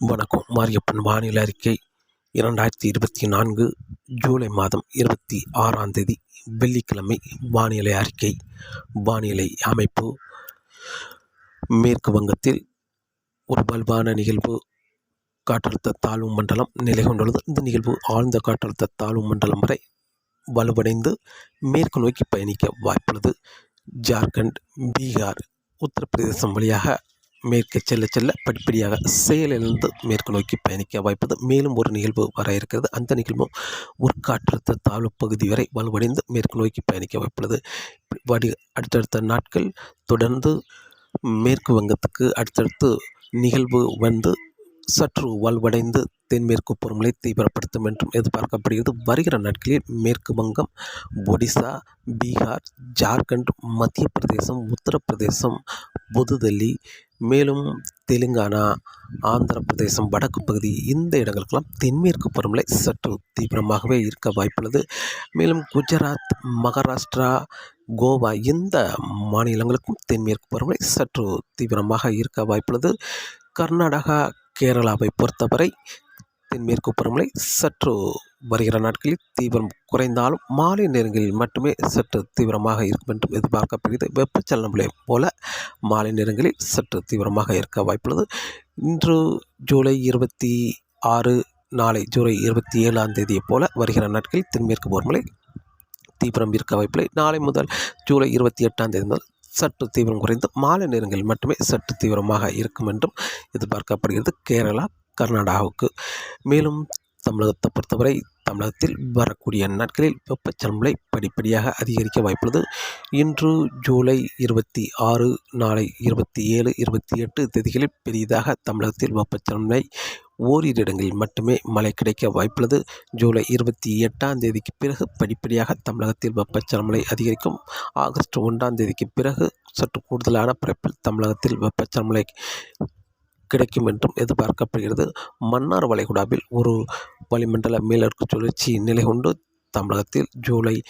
வணக்கம். மாரியப்பன் வானிலை அறிக்கை இரண்டாயிரத்தி இருபத்தி நான்கு ஜூலை மாதம் இருபத்தி ஆறாம் தேதி வெள்ளிக்கிழமை வானிலை அறிக்கை. வானிலை அமைப்பு மேற்கு வங்கத்தில் ஒரு பல்பான நிகழ்வு காற்றழுத்த தாழ்வு மண்டலம் நிலை கொண்டுள்ளது. இந்த நிகழ்வு ஆழ்ந்த காற்றழுத்த தாழ்வு மண்டலம் வரை வலுவடைந்து மேற்கு நோக்கி பயணிக்க வாய்ப்புள்ளது. ஜார்க்கண்ட் பீகார் உத்தரப்பிரதேசம் வழியாக மேற்கு செல்ல செல்ல படிப்படியாக செயலிழந்து மேற்கு நோக்கி பயணிக்க வாய்ப்பது மேலும் ஒரு நிகழ்வு வர இருக்கிறது. அந்த நிகழ்வும் ஒரு தாழ்வு பகுதி வரை வலுவடைந்து மேற்கு நோக்கி பயணிக்க வாய்ப்புள்ளது. வடி அடுத்தடுத்த நாட்கள் தொடர்ந்து மேற்கு வங்கத்துக்கு அடுத்தடுத்து நிகழ்வு வந்து சற்று வலுவடைந்து தென்மேற்கு பருவமழை தீவிரப்படுத்தும் என்றும் எதிர்பார்க்கப்படுகிறது. வருகிற நாட்களில் மேற்கு வங்கம் ஒடிசா பீகார் ஜார்க்கண்ட் மத்திய பிரதேசம் உத்தரப்பிரதேசம் புதுதில்லி மேலும் தெலுங்கானா ஆந்திர பிரதேசம் வடக்கு பகுதி இந்த இடங்களுக்கெல்லாம் தென்மேற்கு பருவமழை சற்று தீவிரமாகவே இருக்க வாய்ப்புள்ளது. மேலும் குஜராத் மகாராஷ்டிரா கோவா இந்த மாநிலங்களுக்கும் தென்மேற்கு பருவமழை சற்று தீவிரமாக இருக்க வாய்ப்புள்ளது. கர்நாடகா கேரளாவை பொறுத்தவரை தென்மேற்கு பருவமழை சற்று வருகிற நாட்களில் தீவிரம் குறைந்தாலும் மாலை நேரங்களில் மட்டுமே சற்று தீவிரமாக இருக்கும் என்றும் எதிர்பார்க்கப்படுகிறது. வெப்பச்சலனங்களை போல மாலை நேரங்களில் சற்று தீவிரமாக இருக்க வாய்ப்புள்ளது. இன்று ஜூலை இருபத்தி ஆறு நாளை ஜூலை இருபத்தி ஏழாம் தேதியை போல வருகிற நாட்களில் தென்மேற்கு பருவமழை தீவிரம் இருக்க வாய்ப்பில்லை. நாளை முதல் ஜூலை இருபத்தி எட்டாம் தேதி முதல் சற்று தீவிரம் குறைந்து மாலை நேரங்களில் மட்டுமே சற்று தீவிரமாக இருக்கும் என்றும் எதிர்பார்க்கப்படுகிறது. கேரளா கர்நாடகாவுக்கு. மேலும் தமிழகத்தை பொறுத்தவரை தமிழகத்தில் வரக்கூடிய நாட்களில் வெப்பச்சலநிலை படிப்படியாக அதிகரிக்க வாய்ப்புள்ளது. இன்று ஜூலை இருபத்தி ஆறு நாளை இருபத்தி ஏழு இருபத்தி எட்டு தேதிகளில் பெரிதாக தமிழகத்தில் வெப்பச்சலநிலை ஓரிரு இடங்களில் மட்டுமே மழை கிடைக்க வாய்ப்புள்ளது. ஜூலை இருபத்தி எட்டாம் தேதிக்கு பிறகு படிப்படியாக தமிழகத்தில் வெப்பச்சலமலை அதிகரிக்கும். ஆகஸ்ட் ஒன்றாம் தேதிக்கு பிறகு சற்று கூடுதலான பரப்பில் தமிழகத்தில் வெப்பச்சலமலை கிடைக்கும் என்றும் எதிர்பார்க்கப்படுகிறது. மன்னார் வளைகுடாவில் ஒரு வளிமண்டல மேலடுக்கு சுழற்சி நிலை கொண்டு தமிழகத்தில் ஜூலை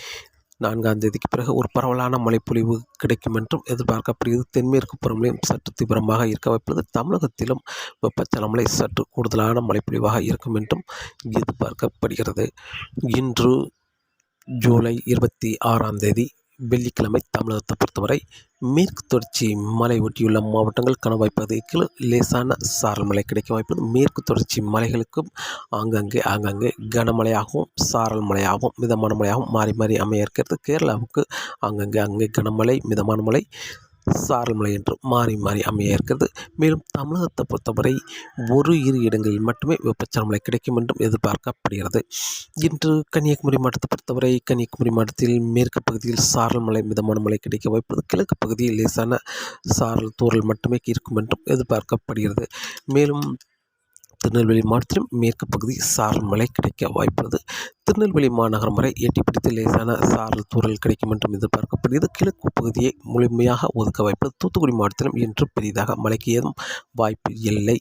நான்காம் தேதிக்கு பிறகு ஒரு பரவலான மழைப்பொழிவு கிடைக்கும் என்றும் எதிர்பார்க்கப்படுகிறது. தென்மேற்கு பருவமழையும் சற்று தீவிரமாக இருக்க வாய்ப்புள்ளது தமிழகத்திலும் வெப்பச்சலமழை சற்று கூடுதலான மழைப்பொழிவாக இருக்கும் என்றும் எதிர்பார்க்கப்படுகிறது. இன்று ஜூலை இருபத்தி ஆறாம் தேதி வெள்ளிக்கிழமை தமிழகத்தை பொறுத்தவரை மேற்கு தொடர்ச்சி மலை ஒட்டியுள்ள மாவட்டங்கள் கணவாய் பகுதிக்கு லேசான சாரல் மழை கிடைக்க வாய்ப்பது மேற்கு தொடர்ச்சி மலைகளுக்கும் ஆங்காங்கே ஆங்காங்கே கனமழையாகவும் சாரல் மழையாகவும் மிதமான மழையாகவும் மாறி மாறி அமைய இருக்கிறது. கேரளாவுக்கு ஆங்காங்கே அங்கே கனமழை மிதமான மழை சாரல்மலை என்று மாறி மாறி அமைய இருக்கிறது. மேலும் தமிழகத்தை பொறுத்தவரை ஒரு இரு இடங்களில் மட்டுமே வெப்பச்சலன கிடைக்கும் என்றும் எதிர்பார்க்கப்படுகிறது. இன்று கன்னியாகுமரி மாவட்டத்தை பொறுத்தவரை கன்னியாகுமரி மாவட்டத்தில் மேற்கு பகுதியில் சாரல் மலை மிதமான மழை கிடைக்க வாய்ப்பது கிழக்கு பகுதியில் லேசான சாரல் தூறல் மட்டுமே இருக்கும் என்றும் எதிர்பார்க்கப்படுகிறது. மேலும் திருநெல்வேலி மாவட்டத்திலும் மேற்கு பகுதி சாரல் மழை கிடைக்க வாய்ப்புள்ளது. திருநெல்வேலி மாநகரம் வரை எட்டிப்பிடித்து லேசான சாரல் தூரல் கிடைக்கும் என்றும் எதிர்பார்க்கப்படுகிறது. கிழக்கு பகுதியை முழுமையாக ஒதுக்க வாய்ப்புள்ளது தூத்துக்குடி மாவட்டத்திலும் இன்று பெரிதாக மழைக்கு ஏதும் வாய்ப்பு இல்லை.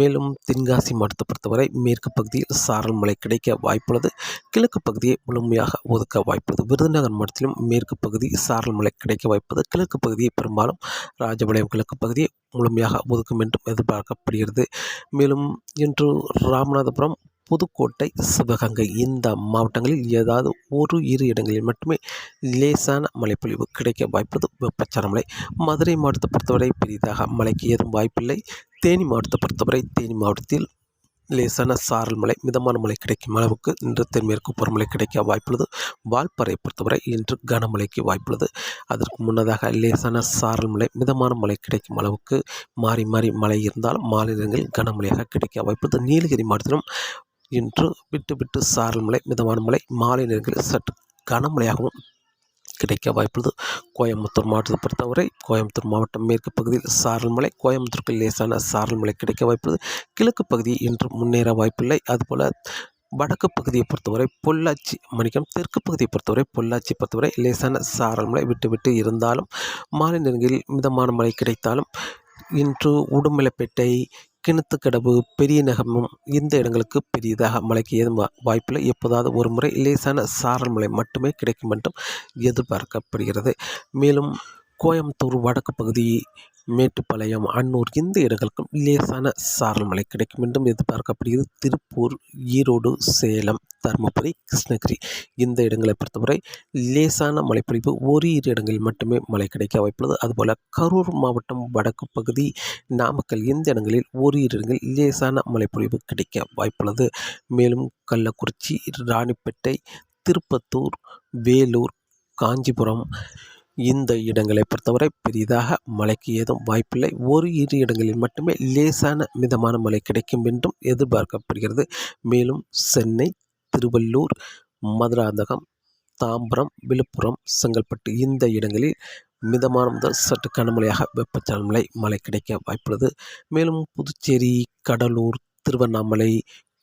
மேலும் தென்காசி மாவட்டத்தை பொறுத்தவரை மேற்கு பகுதியில் சாரல் மழை கிடைக்க வாய்ப்புள்ளது. கிழக்கு பகுதியை முழுமையாக ஒதுக்க வாய்ப்புள்ளது. விருதுநகர் மாவட்டத்திலும் மேற்கு பகுதி சாரல் மழை கிடைக்க வாய்ப்பது கிழக்கு பகுதியை பெரும்பாலும் ராஜபாளையம் கிழக்கு பகுதியை முழுமையாக ஒதுக்கும் என்றும் எதிர்பார்க்கப்படுகிறது. மேலும் இன்று ராமநாதபுரம் புதுக்கோட்டை சிவகங்கை இந்த மாவட்டங்களில் ஏதாவது ஒரு இரு இடங்களில் மட்டுமே லேசான மழைப்பொழிவு கிடைக்க வாய்ப்பது வெப்பச்சலன மழை மதுரை மாவட்டத்தை பொறுத்தவரை பெரிதாக மழைக்கு ஏதும் வாய்ப்பில்லை. தேனி மாவட்டத்தை பொறுத்தவரை தேனி மாவட்டத்தில் லேசான சாரல் மழை மிதமான மழை கிடைக்கும் அளவுக்கு இன்று தென்மேற்கு பருவமழை கிடைக்க வாய்ப்புள்ளது. வால்பாறை பொறுத்தவரை இன்று கனமழைக்கு வாய்ப்புள்ளது. அதற்கு முன்னதாக லேசான சாரல் மழை மிதமான மழை கிடைக்கும் அளவுக்கு மாறி மாறி மழை இருந்தால் மாநிலங்களில் கனமழையாக கிடைக்க வாய்ப்புள்ளது. நீலகிரி மாவட்டத்திலும் இன்று விட்டு விட்டு சாரல் மழை மிதமான மழை மாலை நேரங்களில் சற்று கனமழையாகவும் கிடைக்க வாய்ப்புள்ளது. கோயம்புத்தூர் மாவட்டத்தை பொறுத்தவரை கோயம்புத்தூர் மாவட்டம் மேற்கு பகுதியில் சாரல் மலை கோயம்புத்தூருக்கு லேசான சாரல் மலை கிடைக்க வாய்ப்புள்ளது. கிழக்கு பகுதி இன்று முன்னேற வாய்ப்பில்லை. அதுபோல் வடக்கு பகுதியை பொறுத்தவரை பொள்ளாச்சி மணிக்கம் தெற்கு பகுதியை பொறுத்தவரை பொள்ளாச்சி பொறுத்தவரை லேசான சாரல் மலை விட்டு விட்டு இருந்தாலும் மாலை நேரங்களில் மிதமான மழை கிடைத்தாலும் இன்று உடுமலைப்பேட்டை கிணத்துக்கடவு பெரிய நகமும் இந்த இடங்களுக்கு பெரியதாக மழைக்கு ஏதும் வாய்ப்பில்லை எப்போதாவது ஒரு முறை லேசான சாரல் மழை மட்டுமே கிடைக்கும் என்றும் எதிர்பார்க்கப்படுகிறது. மேலும் கோயம்புத்தூர் வடக்கு பகுதி மேட்டுப்பாளையம் அன்னூர் இந்த இடங்களுக்கும் லேசான சாரல் மழை கிடைக்கும் என்றும் எதிர்பார்க்கப்படுகிறது. திருப்பூர் ஈரோடு சேலம் தருமபுரி கிருஷ்ணகிரி இந்த இடங்களை பொறுத்தவரை லேசான மழைப்பொழிவு ஓரிரு இடங்களில் மட்டுமே மழை கிடைக்க வாய்ப்புள்ளது. அதுபோல் கரூர் மாவட்டம் வடக்கு பகுதி நாமக்கல் இந்த இடங்களில் ஓரிரு இடங்களில் லேசான மழைப்பொழிவு கிடைக்க வாய்ப்புள்ளது. மேலும் கள்ளக்குறிச்சி ராணிப்பேட்டை திருப்பத்தூர் வேலூர் காஞ்சிபுரம் இந்த இடங்களை பொறுத்தவரை பெரிதாக மழைக்கு ஏதும் வாய்ப்பில்லை. ஒரு இரு இடங்களில் மட்டுமே லேசான மிதமான மழை கிடைக்கும் என்றும் எதிர்பார்க்கப்படுகிறது. மேலும் சென்னை திருவள்ளூர் மதுராந்தகம் தாம்பரம் விழுப்புரம் செங்கல்பட்டு இந்த இடங்களில் மிதமான முதல் சற்று கனமழையாக வெப்பச்சலமலை மழை கிடைக்க வாய்ப்புள்ளது. மேலும் புதுச்சேரி கடலூர் திருவண்ணாமலை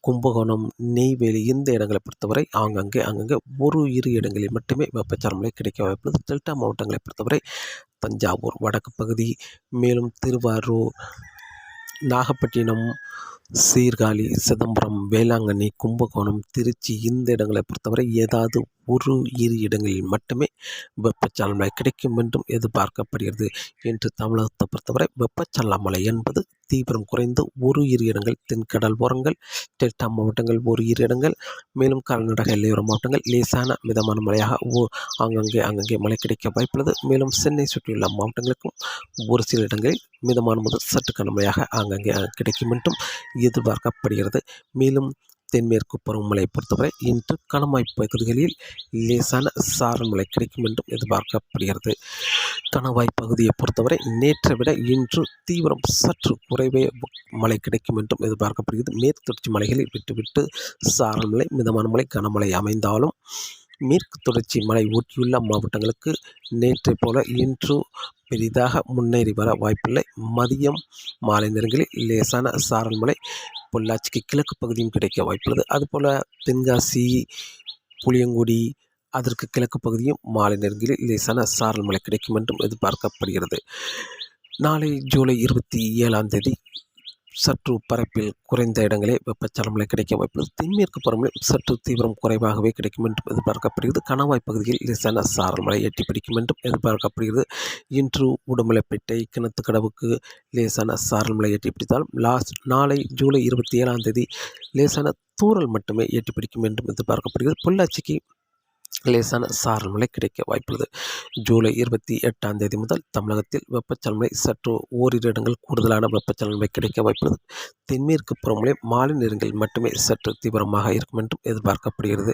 கும்பகோணம் நெய்வேலி இந்த இடங்களை பொறுத்தவரை ஆங்கங்கே அங்கங்கே ஒரு இரு இடங்களில் மட்டுமே வெப்பச்சலன மழை கிடைக்க வாய்ப்புள்ளது. டெல்டா மாவட்டங்களை பொறுத்தவரை தஞ்சாவூர் வடக்கு பகுதி மேலும் திருவாரூர் நாகப்பட்டினம் சீர்காழி சிதம்பரம் வேளாங்கண்ணி கும்பகோணம் திருச்சி இந்த இடங்களை பொறுத்தவரை ஏதாவது ஒரு இரு இடங்களில் மட்டுமே வெப்பச்சலன மழை கிடைக்கும் என்றும் எதிர்பார்க்கப்படுகிறது. என்று தமிழகத்தை பொறுத்தவரை வெப்பச்சலன மழை என்பது தீவிரம் குறைந்து ஒரு இரு இடங்கள் தென்கடல் ஓரங்கள் டெல்டா மாவட்டங்கள் ஒரு இரு இடங்கள் மேலும் கர்நாடக எல்லையோர மாவட்டங்கள் லேசான மிதமான மழையாக அங்கங்கே அங்கங்கே மழை கிடைக்க வாய்ப்புள்ளது. மேலும் சென்னை சுற்றியுள்ள மாவட்டங்களுக்கும் ஒரு சில இடங்களில் மிதமான முதல் சற்று கனமழையாக அங்கங்கே கிடைக்கும் என்றும் எதிர்பார்க்கப்படுகிறது. மேலும் தென்மேற்கு பருவமழையை பொறுத்தவரை இன்று கணமாய் பகுதிகளில் லேசான சாரல் மழை கிடைக்கும் என்றும் எதிர்பார்க்கப்படுகிறது. கணவாய் பகுதியை பொறுத்தவரை நேற்றை விட இன்று தீவிரம் சற்று குறைவே மழை கிடைக்கும் என்றும் எதிர்பார்க்கப்படுகிறது. மேற்கு தொடர்ச்சி மலைகளில் விட்டுவிட்டு சாரல் மழை மிதமான மழை கனமழை அமைந்தாலும் மேற்கு தொடர்ச்சி மலை ஒட்டியுள்ள மாவட்டங்களுக்கு நேற்றைப் போல இன்று பெரிதாக முன்னேறி வர வாய்ப்பில்லை. மதியம் மாலை நேரங்களில் லேசான சாரல் மலை பொள்ளாச்சிக்கு கிழக்கு பகுதியும் கிடைக்க வாய்ப்புள்ளது. அதுபோல் தென்காசி புளியங்குடி அதற்கு கிழக்கு பகுதியும் மாலை நேரங்களில் லேசான சாரல் மழை கிடைக்கும் என்றும் எதிர்பார்க்கப்படுகிறது. நாளை ஜூலை இருபத்தி ஏழாம் தேதி சற்று பரப்பில் குறைந்த இடங்களே வெப்பச்சலமலை கிடைக்கும் வாய்ப்புள்ளது. தென்மேற்கு பருவமழை சற்று தீவிரம் குறைவாகவே கிடைக்கும் என்றும் எதிர்பார்க்கப்படுகிறது. கணவாய் பகுதியில் லேசான சாரல் மழை எட்டி பிடிக்கும் என்றும் எதிர்பார்க்கப்படுகிறது. இன்று உடுமலைப்பேட்டை கிணத்துக்கடவுக்கு லேசான சாரல் மழை எட்டி பிடித்தாலும் லாஸ்ட் நாளை ஜூலை இருபத்தி ஏழாம் தேதி லேசான தூரல் மட்டுமே எட்டி பிடிக்கும் என்றும் எதிர்பார்க்கப்படுகிறது. பொள்ளாச்சிக்கு லேசான சாரல் மழை கிடைக்க வாய்ப்புள்ளது. ஜூலை இருபத்தி எட்டாம் தேதி முதல் தமிழகத்தில் வெப்பச்சலனை சற்று ஓரிரு இடங்கள் கூடுதலான வெப்பச்சலனை கிடைக்க வாய்ப்புள்ளது. தென்மேற்கு புறமொழி மாலை நேரங்களில் மட்டுமே சற்று தீவிரமாக இருக்கும் என்றும் எதிர்பார்க்கப்படுகிறது.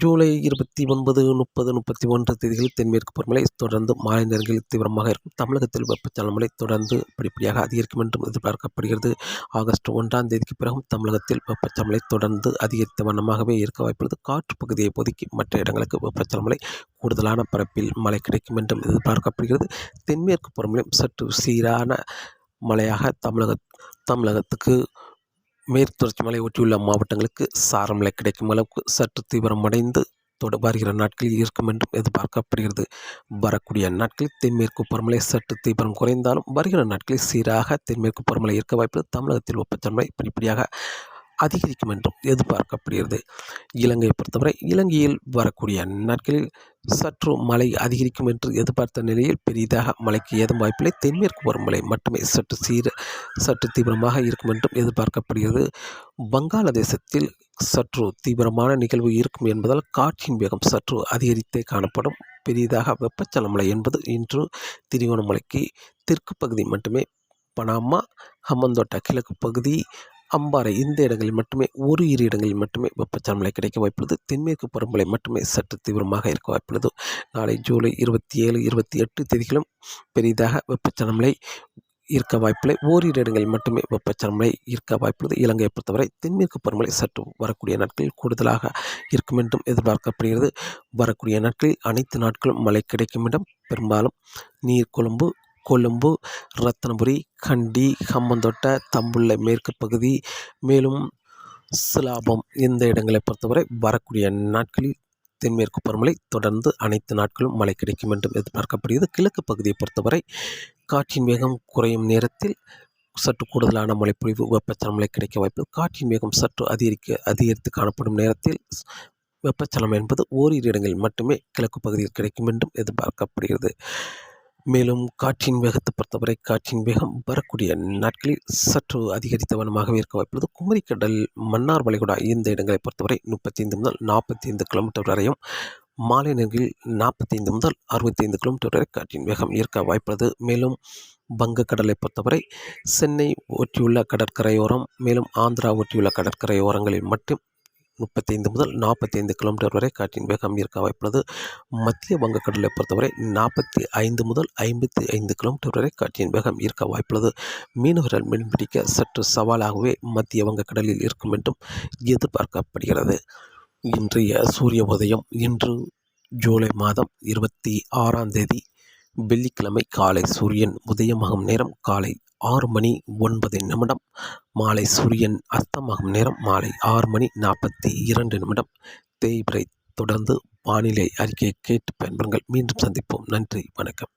ஜூலை இருபத்தி ஒன்பது முப்பது முப்பத்தி ஒன்று தேதிகளில் தென்மேற்கு பருவமழை தொடர்ந்து மாலை நேரங்களில் தீவிரமாக இருக்கும். தமிழகத்தில் வெப்பச்சலன மழை தொடர்ந்து படிப்படியாக அதிகரிக்கும் என்றும் எதிர்பார்க்கப்படுகிறது. ஆகஸ்ட் ஒன்றாம் தேதிக்கு பிறகும் தமிழகத்தில் வெப்பச்சலன மழை தொடர்ந்து அதிகரித்த வண்ணமாகவே இருக்க வாய்ப்புள்ளது. காற்று பகுதியை ஒதுக்கி மற்ற இடங்களுக்கு வெப்பச்சலன மழை கூடுதலான பரப்பில் மழை கிடைக்கும் என்றும் எதிர்பார்க்கப்படுகிறது. தென்மேற்கு பருவமழையும் சற்று சீரான மழையாக தமிழக தமிழகத்துக்கு மேற்கு தொடர்ச்சி மலை ஒட்டியுள்ள மாவட்டங்களுக்கு சாரமலை கிடைக்கும் அளவுக்கு சற்று தீவிரமடைந்து தொட வருகிற நாட்களில் இருக்கும் என்றும் எதிர்பார்க்கப்படுகிறது. வரக்கூடிய நாட்களில் தென்மேற்கு பருமலை சற்று தீவிரம் குறைந்தாலும் வருகிற நாட்களில் சீராக தென்மேற்கு பருமலை இருக்க வாய்ப்பு தமிழகத்தில் வெப்பத்தன்மை படிப்படியாக அதிகரிக்கும் என்றும் எதிர்பார்க்கப்படுகிறது. இலங்கையை பொறுத்தவரை இலங்கையில் வரக்கூடிய நாட்களில் சற்று மழை அதிகரிக்கும் என்று எதிர்பார்த்த நிலையில் பெரிதாக மழைக்கு ஏதும் வாய்ப்பில்லை. தென்மேற்கு பருவமழை மட்டுமே சற்று சீர சற்று தீவிரமாக இருக்கும் என்றும் எதிர்பார்க்கப்படுகிறது. வங்காளதேசத்தில் சற்று தீவிரமான நிகழ்வு இருக்கும் என்பதால் காற்றின் வேகம் சற்று அதிகரித்தே காணப்படும். பெரிதாக வெப்பச்சலமலை என்பது இன்று திரிகோணமலைக்கு தெற்கு பகுதி மட்டுமே பனாமா ஹம்மந்தோட்டா கிழக்கு பகுதி அம்பாறை இந்த இடங்களில் மட்டுமே ஒரு இரு இடங்களில் மட்டுமே வெப்பச்சலமலை கிடைக்க வாய்ப்புள்ளது. தென்மேற்கு பருவமழை மட்டுமே சற்று தீவிரமாக இருக்க வாய்ப்புள்ளது. நாளை ஜூலை இருபத்தி ஏழு இருபத்தி எட்டு தேதிகளும் பெரிதாக வெப்பச்சலமலை இருக்க வாய்ப்பில்லை. ஓரிரு இடங்களில் மட்டுமே வெப்பச்சலமலை இருக்க வாய்ப்புள்ளது. இலங்கையை பொறுத்தவரை தென்மேற்கு பருவமழை சற்று வரக்கூடிய நாட்களில் கூடுதலாக இருக்கும் என்றும் எதிர்பார்க்கப்படுகிறது. வரக்கூடிய நாட்களில் அனைத்து நாட்களும் மழை கிடைக்கும் இடம் பெரும்பாலும் நீர்கொழும்பு கொழும்பு ரத்னபுரி கண்டி ஹம்மந்தோட்ட தம்புள்ளை மேற்கு பகுதி. மேலும் சிலாபம் இந்த இடங்களை பொறுத்தவரை வரக்கூடிய நாட்களில் தென்மேற்கு பருவமழை தொடர்ந்து அனைத்து நாட்களும் மழை கிடைக்கும் என்றும் எதிர்பார்க்கப்படுகிறது. கிழக்கு பகுதியை பொறுத்தவரை காற்றின் வேகம் குறையும் நேரத்தில் சற்று கூடுதலான மழைப்பொழிவு வெப்பச்சலமலை கிடைக்க வாய்ப்பு. காற்றின் வேகம் சற்று அதிகரிக்க அதிகரித்து காணப்படும் நேரத்தில் வெப்பச்சலம் என்பது ஓரிரு இடங்களில் மட்டுமே கிழக்கு பகுதியில் கிடைக்கும் என்றும் எதிர்பார்க்கப்படுகிறது. மேலும் காற்றின் வேகத்தை பொறுத்தவரை காற்றின் வேகம் வரக்கூடிய நாட்களில் சற்று அதிகரித்த வனமாகவே இருக்க வாய்ப்புள்ளது. குமரிக்கடல் மன்னார் வளைகுடா இந்த இடங்களை பொறுத்தவரை முப்பத்தைந்து முதல் நாற்பத்தைந்து கிலோமீட்டர் வரையும் மாலை நேரங்களில் நாற்பத்தைந்து முதல் அறுபத்தைந்து கிலோமீட்டர் வரை காற்றின் வேகம் இருக்க வாய்ப்புள்ளது. மேலும் வங்கக்கடலை பொறுத்தவரை சென்னை ஒட்டியுள்ள கடற்கரையோரம் மேலும் ஆந்திரா ஒட்டியுள்ள கடற்கரையோரங்களில் மட்டும் முப்பத்தைந்து முதல் நாற்பத்தைந்து கிலோமீட்டர் வரை காற்றின் வேகம் இருக்க வாய்ப்புள்ளது. மத்திய வங்கக்கடலை பொறுத்தவரை நாற்பத்தி ஐந்து முதல் ஐம்பத்தி ஐந்து கிலோமீட்டர் வரை காற்றின் வேகம் இருக்க வாய்ப்புள்ளது. மீனவர்கள் மீன்பிடிக்க சற்று சவாலாகவே மத்திய வங்கக்கடலில் இருக்கும் என்றும் எதிர்பார்க்கப்படுகிறது. இன்றைய சூரிய உதயம் இன்று ஜூலை மாதம் இருபத்தி ஆறாம் தேதி. வெள்ளிக்கிழமை காலை சூரியன் உதயமாகும் நேரம் காலை ஆறு மணி ஒன்பது நிமிடம். மாலை சூரியன் அஸ்தமாகும் நேரம் மாலை ஆறு மணி நாற்பத்தி இரண்டு நிமிடம். தேய்பிரை தொடர்ந்து வானிலை அறிக்கையை கேட்டு பயன்பெறுங்கள். மீண்டும் சந்திப்போம். நன்றி. வணக்கம்.